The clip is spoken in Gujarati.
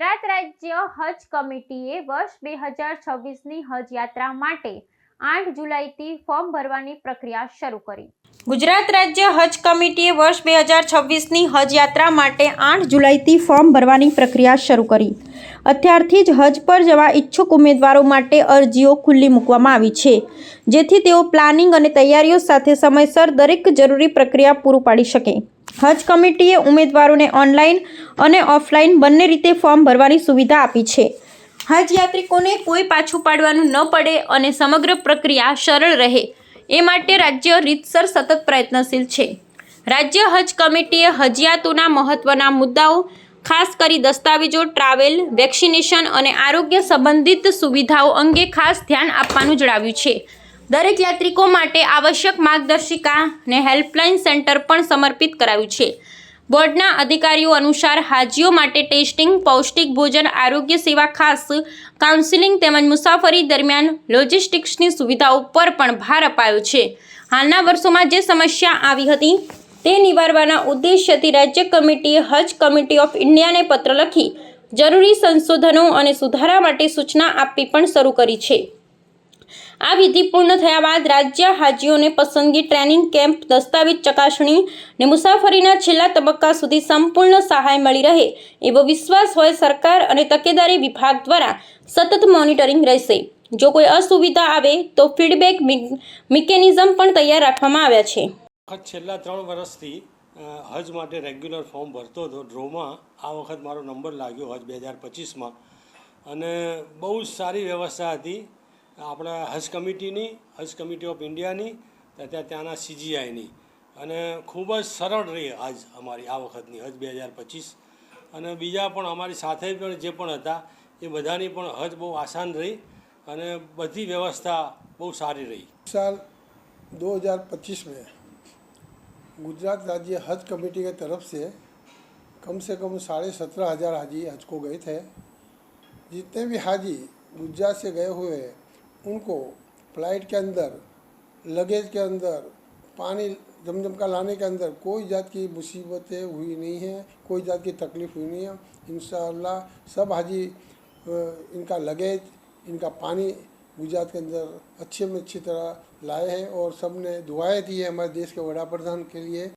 ગુજરાત રાજ્ય હજ કમિટીએ વર્ષ બે હજાર છવ્વીસની હજ યાત્રા માટે આઠ જુલાઈથી ફોર્મ ભરવાની પ્રક્રિયા શરૂ કરી. ગુજરાત રાજ્ય હજ કમિટીએ વર્ષ બે હજાર છવ્વીસની હજ યાત્રા માટે આઠ જુલાઈથી ફોર્મ ભરવાની પ્રક્રિયા શરૂ કરી. અત્યારથી જ હજ પર જવા ઈચ્છુક ઉમેદવારો માટે અરજીઓ ખુલ્લી મૂકવામાં આવી છે, જેથી તેઓ પ્લાનિંગ અને તૈયારીઓ સાથે સમયસર દરેક જરૂરી પ્રક્રિયા પૂરું પાડી શકે. હજ કમિટીએ ઉમેદવારોને ઓનલાઈન અને ઓફલાઈન બંને રીતે ફોર્મ ભરવાની સુવિધા આપી છે. હજ યાત્રિકોને કોઈ પાછું પાડવાનું ન પડે અને સમગ્ર પ્રક્રિયા સરળ રહે, એ માટે રાજ્ય રીતસર સતત પ્રયત્નશીલ છે. રાજ્ય હજ કમિટીએ હજયાતોના મહત્વના મુદ્દાઓ, ખાસ કરી દસ્તાવેજો, ટ્રાવેલ, વેક્સિનેશન અને આરોગ્ય સંબંધિત સુવિધાઓ અંગે ખાસ ધ્યાન આપવાનું જણાવ્યું છે. દરેક યાત્રિકો માટે આવશ્યક માર્ગદર્શિકા ને હેલ્પલાઇન સેન્ટર પણ સમર્પિત કરાયું છે. બોર્ડના અધિકારીઓ અનુસાર હાજીઓ માટે ટેસ્ટિંગ, પૌષ્ટિક ભોજન, આરોગ્ય સેવા ખાસ, કાઉન્સિલિંગ તેમજ મુસાફરી દરમિયાન લોજિસ્ટિક્સની સુવિધાઓ પર પણ ભાર અપાયો છે. હાલના વર્ષોમાં જે સમસ્યા આવી હતી તે નિવારવાના ઉદ્દેશ્યથી રાજ્ય કમિટીએ હજ કમિટી ઓફ ઇન્ડિયાને પત્ર લખી જરૂરી સંશોધનો અને સુધારા માટે સૂચના આપવી પણ શરૂ કરી છે. આ વિધિ પૂર્ણ થયા બાદ રાજ્ય હાજીઓને પસંદગી ટ્રેનિંગ કેમ્પ, દસ્તાવેજ ચકાસણી ને મુસાફરીના છેલ્લા તબક્કા સુધી સંપૂર્ણ સહાય મળી રહે એવો વિશ્વાસ હોય સરકાર અને તકેદારી વિભાગ દ્વારા સતત મોનિટરિંગ રહેશે. જો કોઈ અસુવિધા આવે તો ફીડબેક મિકેનિઝમ પણ તૈયાર રાખવામાં આવ્યા છે. છેલ્લા ત્રણ વર્ષથી હજ માટે રેગ્યુલર ફોર્મ ભરતો હતો. ડ્રોમાં આ વખત મારો નંબર લાગ્યો હજ બે હજાર પચીસમાં. અને બહુ જ સારી વ્યવસ્થા હતી. આપણા હજ કમિટીની હજ કમિટી ઓફ ઇન્ડિયાની તથા ત્યાંના સીજીઆઈની અને ખૂબ જ સરળ રહી હજ અમારી આ વખતની હજ બે હજાર પચીસ અને બીજા પણ અમારી સાથે પણ જે પણ હતા એ બધાની પણ હજ બહુ આસાન રહી અને બધી વ્યવસ્થા બહુ સારી રહી साल 2025 में गुजरात राज्य हज कमेटी के तरफ से कम से कम साढ़े सत्रह हज़ार हाजी हज को गए थे जितने भी हाजी गुजरात से गए हुए हैं उनको फ़्लाइट के अंदर, लगेज के अंदर, पानी जमजम का लाने के अंदर कोई जात की मुसीबतें हुई नहीं हैं, कोई जात की तकलीफ़ हुई नहीं है। इन सब हाजी इनका लगेज, इनका पानी गुजरात के अंदर अच्छे में अच्छी तरह लाए हैं और सबने दुआएँ दी है हमारे देश के वड़ा प्रधान के लिए।